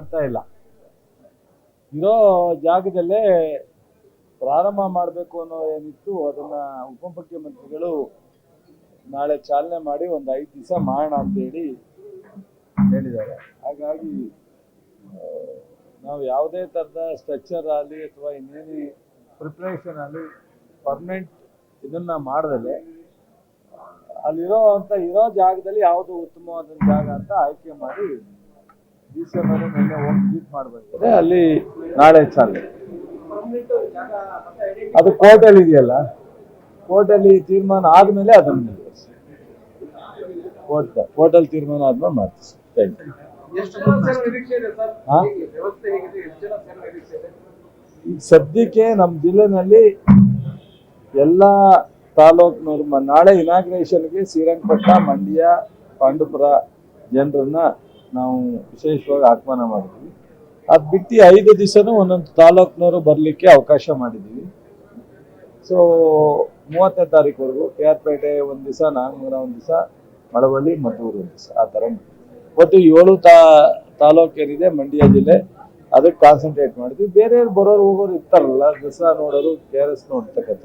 ಮಾಡ್ತಾ ಇಲ್ಲ. ಇರೋ ಜಾಗದಲ್ಲೇ ಪ್ರಾರಂಭ ಮಾಡಬೇಕು ಅನ್ನೋ ಏನಿತ್ತು, ಅದನ್ನ ಉಪಮುಖ್ಯಮಂತ್ರಿಗಳು ನಾಳೆ ಚಾಲನೆ ಮಾಡಿ ಒಂದು ಐದು ದಿವಸ ಮಾಡೋಣ ಅಂತೇಳಿ ಹೇಳಿದ್ದಾರೆ. ಹಾಗಾಗಿ ನಾವು ಯಾವುದೇ ಥರದ ಸ್ಟ್ರಕ್ಚರ್ ಆಗಲಿ ಅಥವಾ ಇನ್ನೇನೇ ಪ್ರಿಪ್ರೇಷನ್ ಆಗಲಿ ಪರ್ಮನೆಂಟ್ ಇದನ್ನ ಮಾಡದಲೆ, ಅಲ್ಲಿರೋ ಅಂತ ಇರೋ ಜಾಗದಲ್ಲಿ ಯಾವುದು ಉತ್ತಮವಾದ ಜಾಗ ಅಂತ ಆಯ್ಕೆ ಮಾಡಿ ಹೋಗಿ ಅಲ್ಲಿ ನಾಳೆ ಚಾಲನೆ. ಅದು ಕೋರ್ಟಲ್ಲಿ ಇದೆಯಲ್ಲ? ಕೋರ್ಟಲ್ಲಿ ತೀರ್ಮಾನ ಆದ್ಮೇಲೆ ಅದನ್ನ ಕೋರ್ಟ್ ಕೋರ್ಟಲ್ಲಿ ತೀರ್ಮಾನ ಆದ್ಮೇಲೆ ಮಾಡ್ತೀವಿ. ಥ್ಯಾಂಕ್ ಯು ಈಗ ಸದ್ಯಕ್ಕೆ ನಮ್ಮ ಜಿಲ್ಲೆನಲ್ಲಿ ಎಲ್ಲ ತಾಲೂಕ್ನವ್ರು ನಾಳೆ ಇನಾಗ್ರೇಷನ್ಗೆ ಶ್ರೀರಂಗಪಟ್ಟಣ ಮಂಡ್ಯ ಪಾಂಡುಪುರ ಜನರನ್ನ ನಾವು ವಿಶೇಷವಾಗಿ ಆಹ್ವಾನ ಮಾಡಿದ್ವಿ. ಅದು ಬಿಟ್ಟು ಐದು ದಿವಸನೂ ಒಂದೊಂದು ತಾಲೂಕ್ನವರು ಬರಲಿಕ್ಕೆ ಅವಕಾಶ ಮಾಡಿದ್ವಿ ಸೊ ಮೂವತ್ತನೇ ತಾರೀಕುವರೆಗೂ ಕೆ ಆರ್ ಪೇಟೆ ಒಂದು ದಿವಸ ನಾಗಮೂರ ಒಂದು ದಿವಸ, ಮಳವಳ್ಳಿ, ಮದ್ದೂರು ಒಂದು ದಿವಸ ಆ ಥರ ಒಟ್ಟು ಏಳು ತಾ, ತಾಲೂಕು ಏನಿದೆ, ಮಂಡ್ಯ ಜಿಲ್ಲೆ, ಅದಕ್ಕೆ ಕಾನ್ಸಂಟ್ರೇಟ್ ಮಾಡಿದ್ವಿ. ಬೇರೆಯವ್ರು ಬರೋರು ಹೋಗೋರು ಇರ್ತಾರಲ್ಲ ದಸರಾ ನೋಡೋರು ಕೆ ಆರ್ ಎಸ್ ನೋಡ್ತಕ್ಕಂಥ